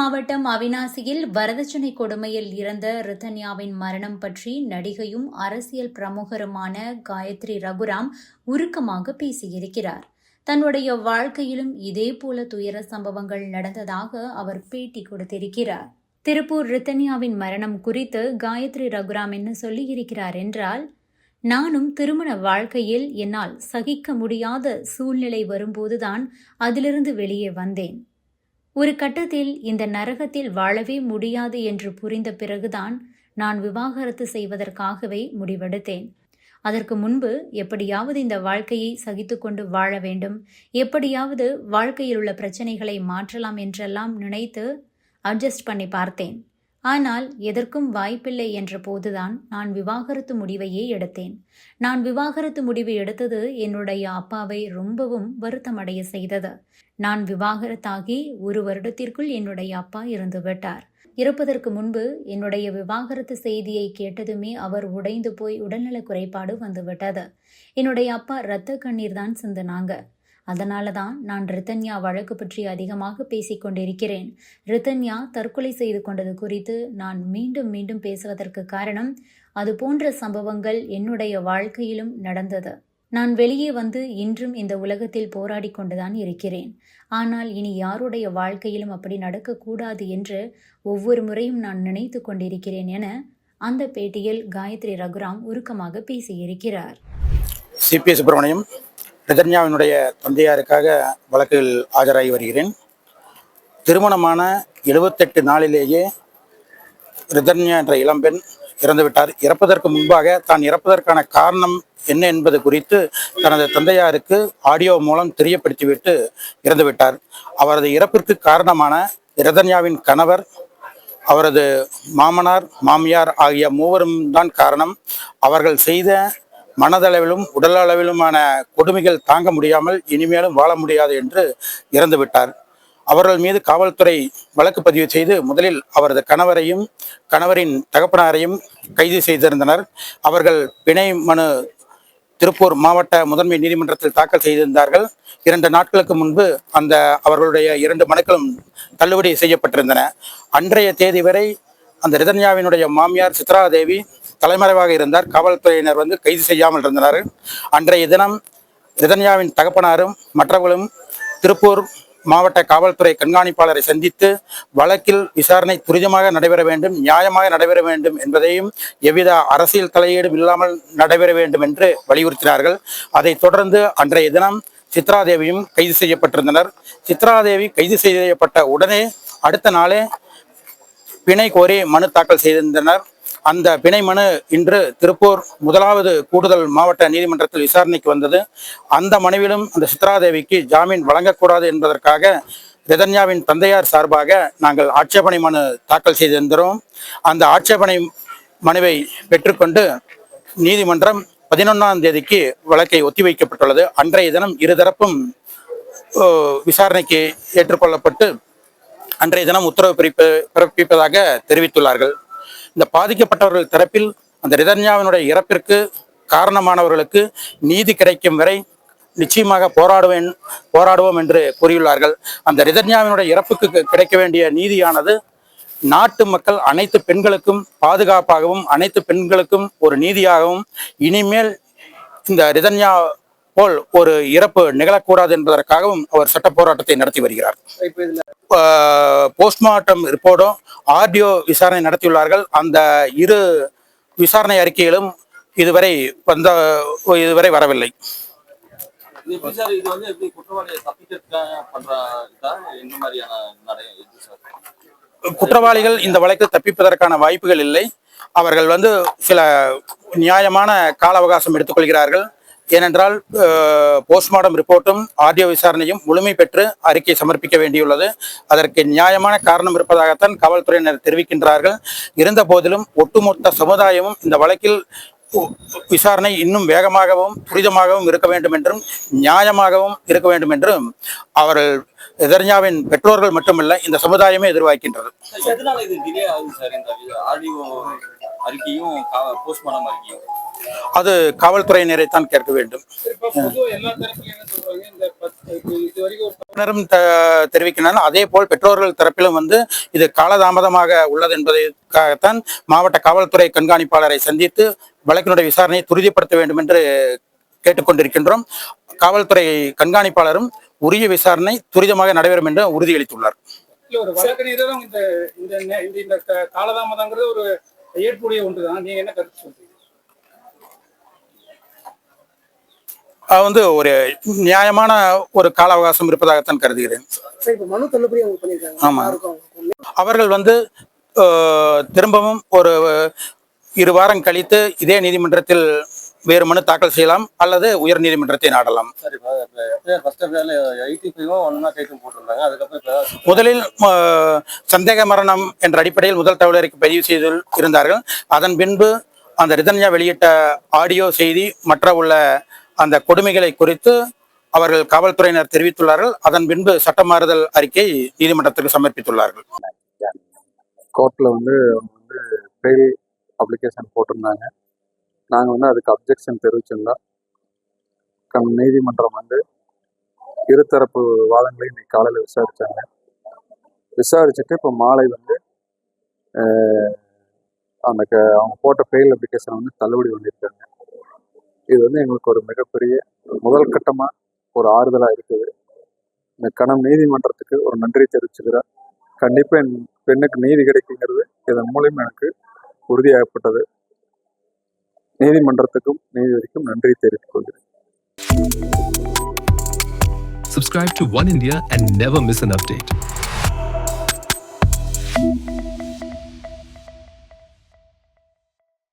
மாவட்டம் அவினாசியில் வரதட்சணை கொடுமையில் இறந்த ரிதன்யாவின் மரணம் பற்றி நடிகையும் அரசியல் பிரமுகருமான காயத்ரி ரகுராம் உருக்கமாக பேசியிருக்கிறார். தன்னுடைய வாழ்க்கையிலும் இதேபோல துயர சம்பவங்கள் நடந்ததாக அவர் பேட்டி கொடுத்திருக்கிறார். திருப்பூர் ரித்தன்யாவின் மரணம் குறித்து காயத்ரி ரகுராம் என்ன சொல்லியிருக்கிறார் என்றால் நானும் திருமண வாழ்க்கையில் என்னால் சகிக்க முடியாத சூழ்நிலை வரும்போதுதான் அதிலிருந்து வெளியே வந்தேன். ஒரு கட்டத்தில் இந்த நரகத்தில் வாழவே முடியாது என்று புரிந்த பிறகுதான் நான் விவாகரத்து செய்வதற்காகவே முடிவெடுத்தேன். அதற்கு முன்பு எப்படியாவது இந்த வாழ்க்கையை சகித்துக்கொண்டு வாழ வேண்டும் எப்படியாவது வாழ்க்கையில் உள்ள பிரச்சனைகளை மாற்றலாம் என்றெல்லாம் நினைத்து அட்ஜஸ்ட் பண்ணி பார்த்தேன். ஆனால் எதற்கும் வாய்ப்பில்லை என்ற போதுதான் நான் விவாகரத்து முடிவையே எடுத்தேன். நான் விவாகரத்து முடிவு எடுத்தது என்னுடைய அப்பாவை ரொம்பவும் வருத்தமடைய செய்தது. நான் விவாகரத்தாகி ஒரு வருடத்திற்குள் என்னுடைய அப்பா இறந்து விட்டார். இறப்பதற்கு முன்பு என்னுடைய விவாகரத்து செய்தியை கேட்டதுமே அவர் உடைந்து போய் உடல்நல குறைபாடு வந்துவிட்டது. என்னுடைய அப்பா இரத்த கண்ணீர் தான் சிந்தினாங்க. அதனால தான் நான் ரித்தன்யா வழக்கு பற்றி அதிகமாக பேசிக்கொண்டிருக்கிறேன் ரிதன்யா ரித்தன்யா தற்கொலை செய்து கொண்டது குறித்து நான் மீண்டும் மீண்டும் பேசுவதற்கு காரணம் அது போன்ற சம்பவங்கள் என்னுடைய வாழ்க்கையிலும் நடந்தது. நான் வெளியே வந்து இன்றும் இந்த உலகத்தில் போராடி கொண்டுதான் இருக்கிறேன். ஆனால் இனி யாருடைய வாழ்க்கையிலும் அப்படி நடக்கக்கூடாது என்று ஒவ்வொரு முறையும் நான் நினைத்து கொண்டிருக்கிறேன் என அந்த பேட்டியில் காயத்ரி ரகுராம் உருக்கமாக பேசியிருக்கிறார். சிபி சுப்பிரமணியம் ரிதன்யாவினுடைய தந்தையாருக்காக வழக்கில் ஆஜராகி வருகிறேன். திருமணமான எழுபத்தெட்டு நாளிலேயே ரிதன்யா என்ற இளம்பெண் இறந்துவிட்டார். இறப்பதற்கு முன்பாக தான் இறப்பதற்கான காரணம் என்ன என்பது குறித்து தனது தந்தையாருக்கு ஆடியோ மூலம் தெரியப்படுத்திவிட்டு இறந்துவிட்டார். அவரது இறப்பிற்கு காரணமான ரிதன்யாவின் கணவர் அவரது மாமனார் மாமியார் ஆகிய மூவரும் தான் காரணம். அவர்கள் செய்த மனதளவிலும் உடலளவிலுமான கொடுமைகள் தாங்க முடியாமல் இனிமேலும் வாழ முடியாது என்று இறந்துவிட்டார். அவர்கள் மீது காவல்துறை வழக்கு பதிவு செய்து முதலில் அவரது கணவரையும் கணவரின் தகப்பனாரையும் கைது செய்திருந்தனர். அவர்கள் பிணை மனு திருப்பூர் மாவட்ட முதன்மை நீதிமன்றத்தில் தாக்கல் செய்திருந்தார்கள். இரண்டு நாட்களுக்கு முன்பு அந்த அவர்களுடைய இரண்டு மனுக்களும் தள்ளுபடி செய்யப்பட்டிருந்தன. அன்றைய தேதி வரை அந்த ரிதன்யாவினுடைய மாமியார் சித்ராதேவி தலைமறைவாக இருந்தார். காவல்துறையினர் வந்து கைது செய்யாமல் இருந்தனர். அன்றைய தினம் ரிதன்யாவின் தகப்பனாரும் மற்றவர்களும் திருப்பூர் மாவட்ட காவல்துறை கண்காணிப்பாளரை சந்தித்து வழக்கில் விசாரணை துரிதமாக நடைபெற வேண்டும் நியாயமாக நடைபெற வேண்டும் என்பதையும் எவ்வித அரசியல் தலையீடும் இல்லாமல் நடைபெற வேண்டும் என்று வலியுறுத்தினார்கள். அதைத் தொடர்ந்து அன்றைய தினம் சித்ராதேவியும் கைது செய்யப்பட்டிருந்தனர். சித்ராதேவி கைது செய்யப்பட்ட உடனே அடுத்த நாளே பிணை கோரி மனு தாக்கல் செய்திருந்தனர். அந்த பிணை மனு இன்று திருப்பூர் முதலாவது கூடுதல் மாவட்ட நீதிமன்றத்தில் விசாரணைக்கு வந்தது. அந்த மனுவிலும் அந்த சித்ராதேவிக்கு ஜாமீன் வழங்கக்கூடாது என்பதற்காக ரிதன்யாவின் தந்தையார் சார்பாக நாங்கள் ஆட்சேபனை மனு தாக்கல் செய்திருந்தோம். அந்த ஆட்சேபனை மனுவை பெற்றுக்கொண்டு நீதிமன்றம் பதினொன்றாம் தேதிக்கு வழக்கை ஒத்திவைக்கப்பட்டுள்ளது. அன்றைய தினம் இருதரப்பும் ஓ, விசாரணைக்கு ஏற்றுக்கொள்ளப்பட்டு அன்றைய தினம் உத்தரவு பிறப்ப பிறப்பிப்பதாக தெரிவித்துள்ளார்கள். இந்த பாதிக்கப்பட்டவர்கள் தரப்பில் அந்த ரிதன்யாவினுடைய இறப்பிற்கு காரணமானவர்களுக்கு நீதி கிடைக்கும் வரை நிச்சயமாக போராடுவேன் போராடுவோம் என்று கூறியுள்ளார்கள். அந்த ரிதன்யாவினுடைய இறப்புக்கு கிடைக்க வேண்டிய நீதியானது நாட்டு மக்கள் அனைத்து பெண்களுக்கும் பாதுகாப்பாகவும் அனைத்து பெண்களுக்கும் ஒரு நீதியாகவும் இனிமேல் இந்த ரிதன்யா போல் ஒரு இறப்பு நிகழக்கூடாது என்பதற்காகவும் அவர் சட்ட போராட்டத்தை நடத்தி வருகிறார். போஸ்ட்மார்ட்டம் ரிப்போர்ட்டும் ஆர்டிஓ விசாரணை நடத்தியுள்ளார்கள். அந்த இரு விசாரணை அறிக்கைகளும் இதுவரை வந்த இதுவரை வரவில்லை. குற்றவாளிகள் இந்த வழக்கில் தப்பிப்பதற்கான வாய்ப்புகள் இல்லை. அவர்கள் வந்து சில நியாயமான கால அவகாசம் எடுத்துக்கொள்கிறார்கள். ஏனென்றால் போஸ்ட்மார்டம் ரிப்போர்ட்டும் ஆர்டிஓ விசாரணையும் முழுமை பெற்று அறிக்கை சமர்ப்பிக்க வேண்டியுள்ளது. அதற்கு நியாயமான காரணம் இருப்பதாகத்தான் காவல்துறையினர் தெரிவிக்கின்றார்கள். இருந்த போதிலும் ஒட்டுமொத்த சமுதாயமும் இந்த வழக்கில் விசாரணை இன்னும் வேகமாகவும் துரிதமாகவும் இருக்க வேண்டும் என்றும் நியாயமாகவும் இருக்க வேண்டும் என்றும் அவர்கள் எதர்ஞாவின் பெற்றோர்கள் மட்டுமல்ல இந்த சமுதாயமே எதிர்பார்க்கின்றது. அறிக்கையும் போஸ்ட்மார்டம் அறிக்கையும்? அது காவல்துறையினரை தான் கேட்க வேண்டும். தெரிவிக்கின்றனர் அதே போல் பெற்றோர்கள் தரப்பிலும் வந்து இது காலதாமதமாக உள்ளது என்பதற்காகத்தான் மாவட்ட காவல்துறை கண்காணிப்பாளரை சந்தித்து வழக்கினுடைய விசாரணையை துரிதப்படுத்த வேண்டும் என்று கேட்டுக்கொண்டிருக்கின்றோம் காவல்துறை கண்காணிப்பாளரும் உரிய விசாரணை துரிதமாக நடைபெறும் என்று உறுதியளித்துள்ளார். ஒரு இந்த இந்த காலதாமதங்கிறது ஒரு ஏற்புடைய ஒன்றுதான். நீங்க என்ன கருத்து சொல்றீங்க? வந்து ஒரு நியாயமான ஒரு கால அவகாசம் இருப்பதாகத்தான் கருதுகிறேன். சரி இப்ப மனு தள்ளுபடி அவங்க பண்ணிருக்காங்க ஆமா. அவர்கள் வந்து திரும்பவும் ஒரு இரு வாரம் கழித்து இதே நீதிமன்றத்தில் வேறு மனு தாக்கல் செய்யலாம் அல்லது உயர் நீதிமன்றத்தை நாடலாம். முதலில் சந்தேக மரணம் என்ற அடிப்படையில் முதல் தகவலறிக்கை பதிவு செய்து இருந்தார்கள். அதன் பின்பு அந்த ரிதன்யா வெளியிட்ட ஆடியோ செய்தி மற்ற உள்ள அந்த கொடுமைகளை குறித்து அவர்கள் காவல்துறையினர் தெரிவித்துள்ளார்கள். அதன் பின்பு சட்ட மாறுதல் அறிக்கை நீதிமன்றத்திற்கு சமர்ப்பித்துள்ளார்கள். கோர்ட்டில் வந்து அவங்க வந்து பெயில் அப்ளிகேஷன் போட்டிருந்தாங்க. நாங்கள் வந்து அதுக்கு அப்ஜெக்ஷன் தெரிவிச்சிருந்தோம். கம் நீதிமன்றம் வந்து இருதரப்பு வாதங்களையும் இன்னைக்கு காலையில் விசாரித்தாங்க விசாரிச்சுட்டு இப்போ மாலை வந்து அந்த க அவங்க போட்ட பெயில் அப்ளிகேஷன் வந்து தள்ளுபடி பண்ணியிருக்காங்க. இது வந்து எங்களுக்கு ஒரு மிகப்பெரிய முதல் கட்டமாக ஒரு ஆறுதலாக இருக்குது. இந்த கணம் நீதிமன்றத்துக்கு ஒரு நன்றி தெரிவிச்சுக்கிறேன். கண்டிப்பாக என் பெண்ணுக்கு நீதி கிடைக்குங்கிறது இதன் மூலியம் எனக்கு உறுதியாகப்பட்டது. நீதிமன்றத்துக்கும் நீதிபதிக்கும் நன்றி தெரிவித்துக் கொள்கிறேன். Subscribe to One India and never miss an update.